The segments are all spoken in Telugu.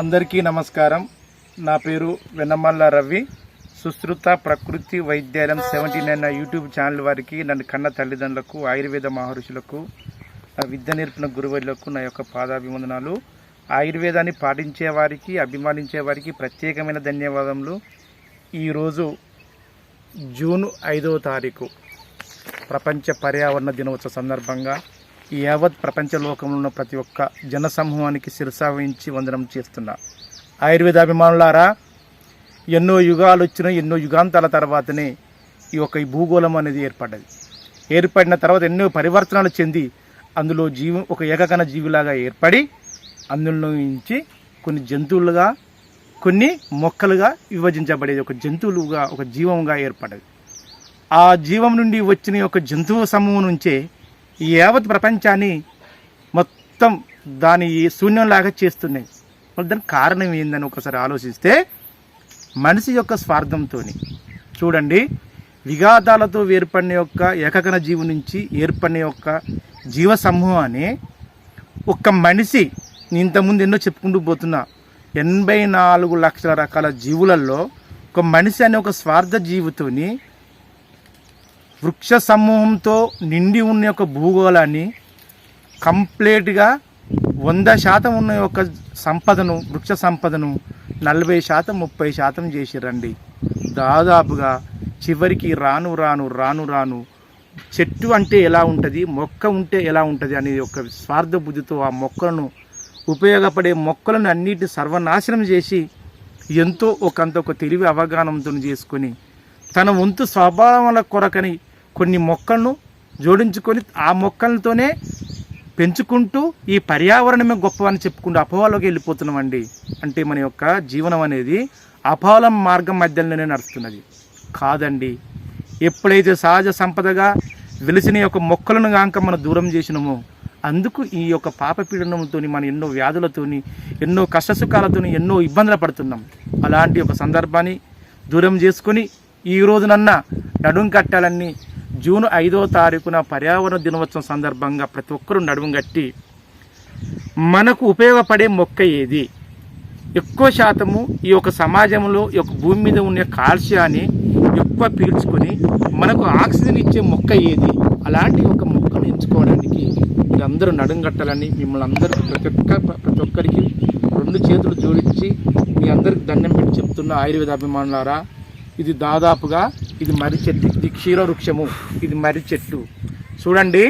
అందరికీ నమస్కారం. నా పేరు Vennamalla Ravi. Sushruta Prakruti Vaidyalayam seventy nine YouTube channel వారికి నన్ను కన్న తల్లిదండ్రులకు ఆయుర్వేద మహర్షులకు నా విద్య నేర్పిన గురువులకు నా యొక్క పాదాభివందనాలు. ఆయుర్వేదాన్ని పాటించే వారికి అభిమానించే వారికి ప్రత్యేకమైన ధన్యవాదములు. ఈరోజు జూన్ ఐదవ తారీఖు ప్రపంచ పర్యావరణ దినోత్సవ సందర్భంగా యావత్ ప్రపంచ లోకంలో ఉన్న ప్రతి ఒక్క జనసమూహానికి శిరసావహించి వందనం చేస్తున్నా. ఆయుర్వేద అభిమానులారా ఎన్నో యుగాలు వచ్చిన ఎన్నో యుగాంతాల తర్వాతనే ఈ యొక్క ఈ భూగోళం అనేది ఏర్పడ్డది. ఏర్పడిన తర్వాత ఎన్నో పరివర్తనాలు చెంది అందులో జీవి ఒక ఏకకణ జీవిలాగా ఏర్పడి అందులో నుంచి కొన్ని జంతువులుగా కొన్ని మొక్కలుగా విభజించబడేది ఒక జంతువులుగా ఒక జీవంగా ఏర్పడేది ఆ జీవం నుండి వచ్చిన ఒక జంతువు సమూహం నుంచే ఈ యావత్ ప్రపంచాన్ని మొత్తం దాని శూన్యంలాగా చేస్తున్నాయి. మరి దానికి కారణం ఏందని ఒకసారి ఆలోచిస్తే మనిషి యొక్క స్వార్థంతో చూడండి విఘాతాలతో ఏర్పడిన యొక్క ఏకకణ జీవి నుంచి ఏర్పడిన యొక్క జీవ సమూహాన్ని ఒక్క మనిషి ఇంతకుముందు ఎన్నో చెప్పుకుంటూ పోతున్నా ఎనభై నాలుగు లక్షల రకాల జీవులలో ఒక మనిషి అనే ఒక స్వార్థ జీవితోని వృక్ష సమూహంతో నిండి ఉన్న యొక్క భూగోళాన్ని కంప్లీట్గా వంద శాతం ఉన్న యొక్క సంపదను వృక్ష సంపదను నలభై శాతం ముప్పై శాతం చేసిరండి దాదాపుగా చివరికి రాను రాను రాను రాను చెట్టు అంటే ఎలా ఉంటుంది మొక్క ఉంటే ఎలా ఉంటుంది అనేది ఒక స్వార్థ బుద్ధితో ఆ మొక్కలను ఉపయోగపడే మొక్కలను అన్నిటి సర్వనాశనం చేసి ఎంతో ఒకంత ఒక తెలివి అవగాహనతో చేసుకొని తన వంతు స్వభావాల కొరకని కొన్ని మొక్కలను జోడించుకొని ఆ మొక్కలతోనే పెంచుకుంటూ ఈ పర్యావరణమే గొప్ప అని చెప్పుకుంటూ అపోహలోకి వెళ్ళిపోతున్నామండి. అంటే మన యొక్క జీవనం అనేది అపోహల మార్గం మధ్యలోనే నడుస్తున్నది. కాదండి. ఎప్పుడైతే సహజ సంపదగా వెలిసిన యొక్క మొక్కలను కాక మనం దూరం చేసినామో అందుకు ఈ యొక్క పాపపీడనంతో మనం ఎన్నో వ్యాధులతోని ఎన్నో కష్టసుఖాలతోని ఎన్నో ఇబ్బందులు పడుతున్నాం. అలాంటి ఒక సందర్భాన్ని దూరం చేసుకొని ఈ రోజునన్నా నడుం కట్టాలన్నీ జూన్ ఐదో తారీఖున పర్యావరణ దినోత్సవం సందర్భంగా ప్రతి ఒక్కరూ నడుము కట్టి మనకు ఉపయోగపడే మొక్క ఏది? ఎక్కువ శాతము ఈ యొక్క సమాజంలో ఈ యొక్క భూమి మీద ఉన్న కాల్షియాన్ని ఎక్కువ పీల్చుకొని మనకు ఆక్సిజన్ ఇచ్చే మొక్క ఏది? అలాంటి ఒక మొక్కను ఎంచుకోవడానికి మీరందరూ నడుంగట్టాలని మిమ్మల్ని అందరూ ప్రతి ఒక్క ప్రతి ఒక్కరికి రెండు చేతులు జోడించి మీ అందరికి దండం పెట్టి చెప్తున్న ఆయుర్వేద అభిమానులారా ఇది దాదాపుగా ఇది మర్రి చెట్టు ఇది క్షీర వృక్షము ఇది మర్రి చెట్టు. చూడండి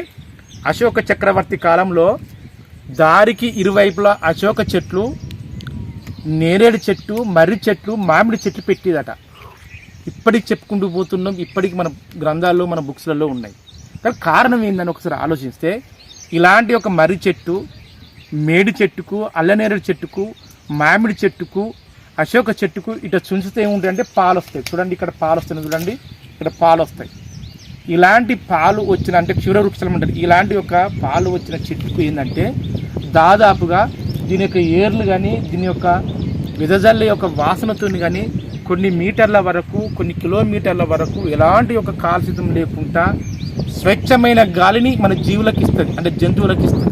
అశోక చక్రవర్తి కాలంలో దారికి ఇరువైపులా అశోక చెట్లు నేరేడు చెట్టు మర్రి చెట్లు మామిడి చెట్లు పెట్టేదట ఇప్పటికి చెప్పుకుంటూ పోతున్నాం ఇప్పటికి మన గ్రంథాల్లో మన బుక్స్లలో ఉన్నాయి. కానీ కారణం ఏందని ఒకసారి ఆలోచిస్తే ఇలాంటి ఒక మర్రి చెట్టు మేడి చెట్టుకు అల్లనేరేడు చెట్టుకు మామిడి చెట్టుకు అశోక చెట్టుకు ఇట చుంచితే ఏముంటాయంటే పాలు వస్తాయి చూడండి ఇక్కడ పాలు వస్తుంది చూడండి. ఇక్కడ పాలు వస్తాయి ఇలాంటి పాలు వచ్చిన అంటే క్షీర వృక్షం ఉంటుంది ఇలాంటి ఒక పాలు వచ్చిన చెట్టుకు ఏంటంటే దాదాపుగా దీని యొక్క ఏర్లు కానీ దీని యొక్క విదజల్లి యొక్క వాసనతో కానీ కొన్ని మీటర్ల వరకు కొన్ని కిలోమీటర్ల వరకు ఎలాంటి ఒక కాలుష్యం లేకుండా స్వచ్ఛమైన గాలిని మన జీవులకు ఇస్తుంది. అంటే జంతువులకు ఇస్తుంది.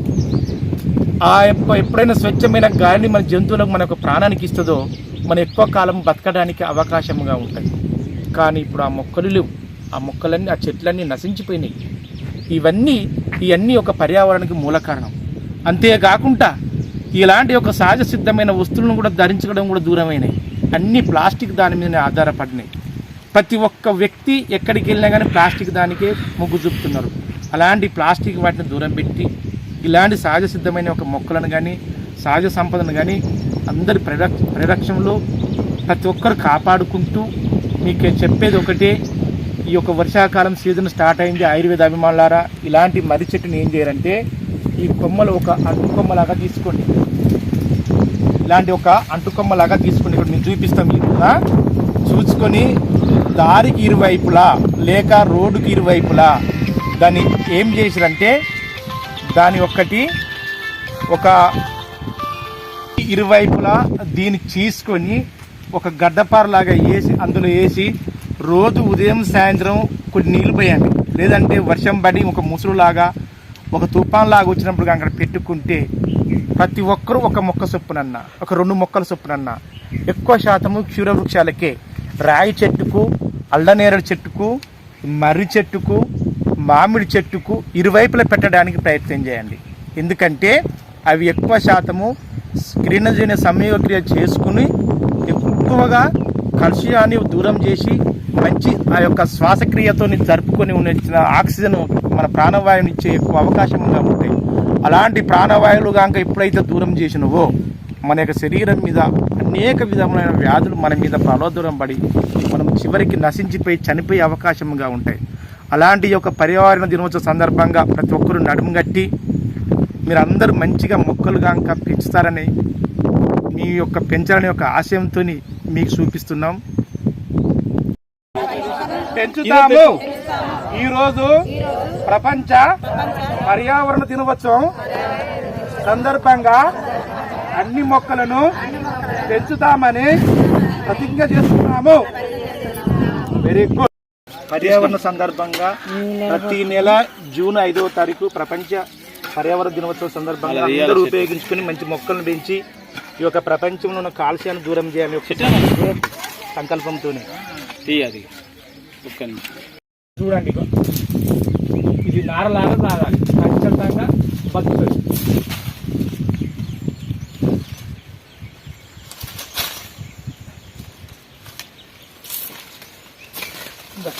ఆ యొక్క ఎప్పుడైనా స్వచ్ఛమైన గాలిని మన జంతువులకు మన యొక్క ప్రాణానికి ఇస్తుందో మన ఎక్కువ కాలం బతకడానికి అవకాశంగా ఉంటుంది. కానీ ఇప్పుడు ఆ మొక్కలు లేవు. ఆ మొక్కలన్నీ ఆ చెట్లన్నీ నశించిపోయినాయి. ఇవన్నీ ఇవన్నీ ఒక పర్యావరణానికి మూల కారణం. అంతేకాకుండా ఇలాంటి ఒక సహజ సిద్ధమైన వస్తువులను కూడా ధరించడం కూడా దూరమైనాయి. అన్నీ ప్లాస్టిక్ దాని మీదనే ఆధారపడినాయి. ప్రతి ఒక్క వ్యక్తి ఎక్కడికి వెళ్ళినా కానీ ప్లాస్టిక్ దానికే మొగ్గు చూపుతున్నారు. అలాంటి ప్లాస్టిక్ వాటిని దూరం పెట్టి ఇలాంటి సహజ సిద్ధమైన ఒక మొక్కలను కానీ సహజ సంపదను కానీ అందరి పరిరక్ష పరిరక్షణలో ప్రతి ఒక్కరు కాపాడుకుంటూ మీకు చెప్పేది ఒకటే ఈ యొక్క వర్షాకాలం సీజన్ స్టార్ట్ అయింది ఆయుర్వేద అభిమానులారా. ఇలాంటి మర్రి చెట్టుని ఏం చేయాలంటే ఈ కొమ్మలు ఒక అంటుకొమ్మలాగా తీసుకోండి. ఇలాంటి ఒక అంటుకొమ్మలాగా తీసుకోండి. ఇక్కడ నేను చూపిస్తాం మీకు చూసుకొని దారికి ఇరువైపులా లేక రోడ్డుకి ఇరువైపులా దాన్ని ఏం చేసిరంటే దాని ఒక్కటి ఒక ఇరువైపులా దీన్ని తీసుకొని ఒక గడ్డపారలాగా వేసి అందులో వేసి రోజు ఉదయం సాయంత్రం కొన్ని నీళ్ళు పోయండి లేదంటే వర్షం పడి ఒక ముసురులాగా ఒక తుఫాన్ లాగా వచ్చినప్పుడు అక్కడ పెట్టుకుంటే ప్రతి ఒక్కరూ ఒక మొక్క చొప్పునన్న ఒక రెండు మొక్కల చొప్పునన్న ఎక్కువ శాతము క్షీర వృక్షాలకే రాయి చెట్టుకు అల్లనేరేడు చెట్టుకు మర్రి చెట్టుకు మామిడి చెట్టుకు ఇరువైపులా పెట్టడానికి ప్రయత్నం చేయండి. ఎందుకంటే అవి ఎక్కువ శాతము స్క్రీనజీని సమయక్రియ చేసుకుని ఎక్కువగా కలుషియాన్ని దూరం చేసి మంచి ఆ యొక్క శ్వాసక్రియతో జరుపుకొని ఉన్న ఆక్సిజన్ మన ప్రాణవాయువుని ఇచ్చే ఎక్కువ అవకాశంగా ఉంటాయి. అలాంటి ప్రాణవాయువులు కనుక ఎప్పుడైతే దూరం చేసినవో మన యొక్క శరీరం మీద అనేక విధములైన వ్యాధులు మన మీద ప్రలోదూరం పడి మనం చివరికి నశించిపోయి చనిపోయే అవకాశంగా ఉంటాయి. అలాంటి యొక్క పర్యావరణ దినోత్సవ సందర్భంగా ప్రతి ఒక్కరూ నడుము కట్టి మీరందరూ మంచిగా మొక్కలు కనుక పెంచుతారని మీ యొక్క పెంచాలని యొక్క ఆశయంతో మీకు చూపిస్తున్నాం. పెంచుతాము. ఈరోజు ప్రపంచ పర్యావరణ దినోత్సవం సందర్భంగా అన్ని మొక్కలను పెంచుతామని ప్రతిజ్ఞ చేస్తున్నాము. వెరీ గుడ్ పర్యావరణ సందర్భంగా ప్రతి నెల జూన్ ఐదవ తారీఖు ప్రపంచ పర్యావరణ దినోత్సవం సందర్భంగా అందరూ ఉపయోగించుకుని మంచి మొక్కలను పెంచి ఈ యొక్క ప్రపంచంలో ఉన్న కాలుష్యాన్ని దూరం చేయాలని ఒక సంకల్పంతోనే. నిమిషం. చూడండి. ఇది నారలాగా తాగాలి ఖచ్చితంగా బతుకుతుంది ఇందా.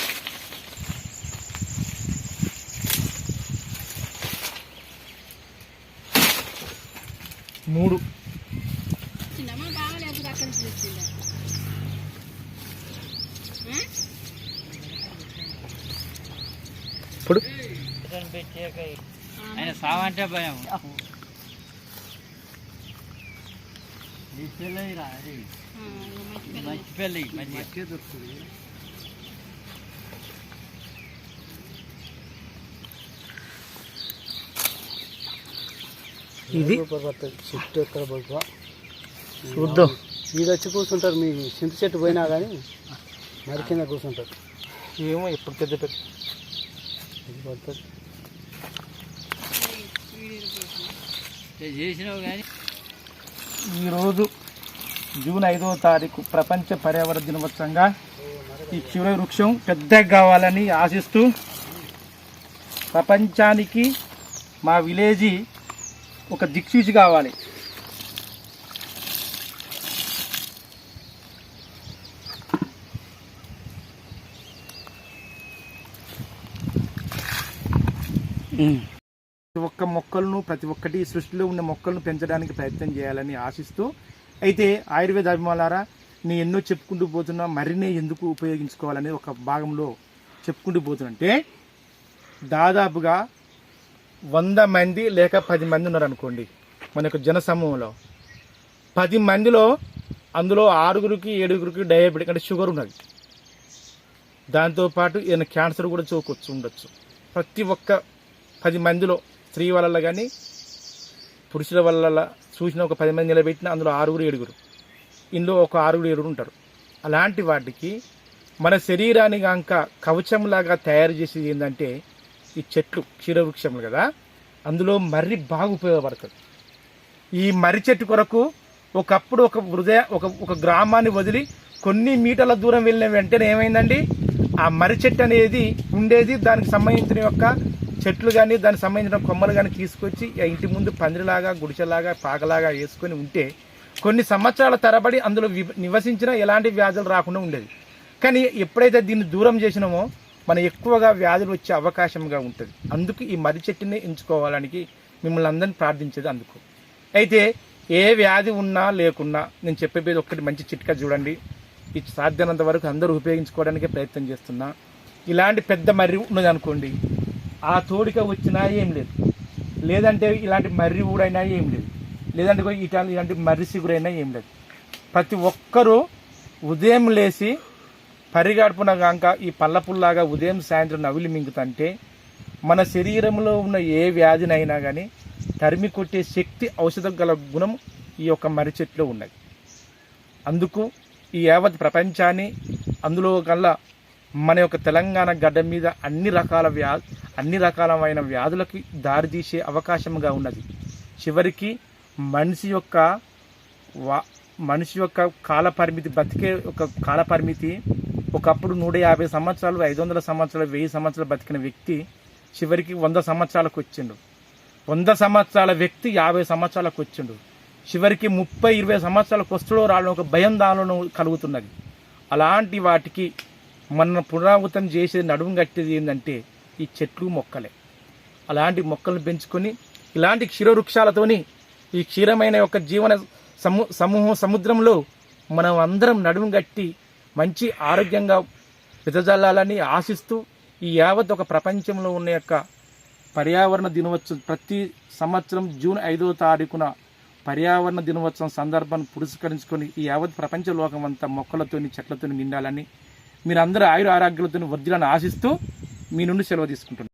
మూడు చిన్నమ్మ బాగా లేకపోతే అక్కడి నుంచి తెచ్చిందా ఇప్పుడు? ఆయన సావంటే భయం. మంచి పెళ్ళి మంచి ఇది? చెట్టు ఎక్కడ పడుకో చూద్దాం. ఇది వచ్చి కూర్చుంటారు మీ చింత చెట్టు పోయినా కానీ మరి కింద కూర్చుంటారు. ఏమో ఎప్పుడు పెద్ద పెద్ద. ఇది పడుతుంది. చేసినావు కానీ? ఈరోజు జూన్ ఐదవ తారీఖు ప్రపంచ పర్యావరణ దినోత్సవంగా ఈ క్షీర వృక్షం పెద్దగా కావాలని ఆశిస్తూ ప్రపంచానికి మా విలేజీ ఒక దిక్సూచి కావాలి. ప్రతి ఒక్క మొక్కలను ప్రతి ఒక్కటి సృష్టిలో ఉన్న మొక్కలను పెంచడానికి ప్రయత్నం చేయాలని ఆశిస్తూ అయితే ఆయుర్వేద అభిమానులారా నేను ఎన్నో చెప్పుకుంటూ పోతున్నా మరినే ఎందుకు ఉపయోగించుకోవాలనే ఒక భాగంలో చెప్పుకుంటూ పోతున్నంటే దాదాపుగా వంద మంది లేక పది మంది ఉన్నారు అనుకోండి మన యొక్క జన సమూహంలో. పది మందిలో అందులో ఆరుగురికి ఏడుగురికి డయాబెటిక్ అంటే షుగర్ ఉన్నది. దాంతోపాటు ఏదైనా క్యాన్సర్ కూడా చూకొచ్చు ఉండొచ్చు. ప్రతి ఒక్క పది మందిలో స్త్రీ వల్ల కానీ పురుషుల వల్ల చూసిన ఒక పది మంది నిలబెట్టిన అందులో ఆరుగురు ఏడుగురు. ఇందులో ఒక ఆరుగురు ఏడుగురు ఉంటారు. అలాంటి వాటికి మన శరీరాన్ని కనుక కవచంలాగా తయారు చేసేది ఏంటంటే ఈ చెట్లు క్షీరవృక్షములు కదా. అందులో మర్రి బాగా ఉపయోగపడుతుంది ఈ మర్రి చెట్టు కొరకు ఒకప్పుడు ఒక హృదయ ఒక ఒక గ్రామాన్ని వదిలి కొన్ని మీటర్ల దూరం వెళ్ళిన వెంటనే ఏమైందండి? ఆ మర్రి చెట్టు అనేది ఉండేది దానికి సంబంధించిన యొక్క చెట్లు కానీ దానికి సంబంధించిన కొమ్మలు కానీ తీసుకొచ్చి ఇంటి ముందు పందిరిలాగా గుడిచెలాగా పాకలాగా వేసుకొని ఉంటే కొన్ని సంవత్సరాల తరబడి అందులో వి- ఎలాంటి వ్యాధులు రాకుండా ఉండేది. కానీ ఎప్పుడైతే దీన్ని దూరం చేసినామో మన ఎక్కువగా వ్యాధులు వచ్చే అవకాశంగా ఉంటుంది. అందుకు ఈ మర్రి చెట్టుని ఎంచుకోవాలని మిమ్మల్ని అందరిని ప్రార్థించేది అందుకు. అయితే ఏ వ్యాధి ఉన్నా లేకున్నా నేను చెప్పేది ఒక్కటి మంచి చిట్కా చూడండి. ఇది సాధ్యమైనంత వరకు అందరూ ఉపయోగించుకోవడానికి ప్రయత్నం చేస్తున్నా. ఇలాంటి పెద్ద మర్రి ఉన్నది అనుకోండి ఆ తోడిక వచ్చినా ఏం లేదు. లేదంటే ఇలాంటి మర్రి ఊడైనా ఏం లేదు. లేదంటే కొ- ఇటా ఇలాంటి మర్రి సిగురైనా ఏం లేదు. ప్రతి ఒక్కరూ ఉదయం లేచి పరిగడుపున కాక ఈ పల్లపుల్లాగా ఉదయం సాయంత్రం నవిలి మింగుతంటే మన శరీరంలో ఉన్న ఏ వ్యాధినైనా కానీ తరిమి కొట్టే శక్తి ఔషధం గల గుణం ఈ యొక్క మర్రి చెట్లో ఉన్నది. అందుకు ఈ యావత్ ప్రపంచాన్ని అందులో కల్లా మన యొక్క తెలంగాణ గడ్డ మీద అన్ని రకాల వ్యా అన్ని రకాలమైన వ్యాధులకి దారితీసే అవకాశంగా ఉన్నది. చివరికి మనిషి యొక్క వా మనిషి యొక్క కాల పరిమితి బతికే ఒక కాలపరిమితి ఒకప్పుడు నూట యాభై సంవత్సరాలు ఐదు వందల సంవత్సరాలు వెయ్యి సంవత్సరాలు బతికిన వ్యక్తి చివరికి వంద సంవత్సరాలకు వచ్చిండు. వంద సంవత్సరాల వ్యక్తి యాభై సంవత్సరాలకు వచ్చిండు. చివరికి ముప్పై ఇరవై సంవత్సరాలకు వస్తుడో రావడం ఒక భయం దానిలో కలుగుతున్నది. అలాంటి వాటికి మన పునరావృతం చేసేది నడుము కట్టేది ఏంటంటే ఈ చెట్లు మొక్కలే. అలాంటి మొక్కలను పెంచుకొని ఇలాంటి క్షీరవృక్షాలతోని ఈ క్షీరమైన యొక్క జీవన సమూ సమూహం సముద్రంలో మనం అందరం నడుము కట్టి మంచి ఆరోగ్యంగా విదజల్లాలని ఆశిస్తూ ఈ యావత్ ఒక ప్రపంచంలో ఉన్న యొక్క పర్యావరణ దినోత్సవం ప్రతి సంవత్సరం జూన్ ఐదవ తారీఖున పర్యావరణ దినోత్సవం సందర్భాన్ని పురస్కరించుకొని ఈ యావత్ ప్రపంచ లోకం అంతా మొక్కలతోని చెట్లతోని నిండాలని మీరందరూ ఆయుర ఆరోగ్యాలతో వర్ధిల్లని ఆశిస్తూ మీ నుండి సెలవు తీసుకుంటున్నాను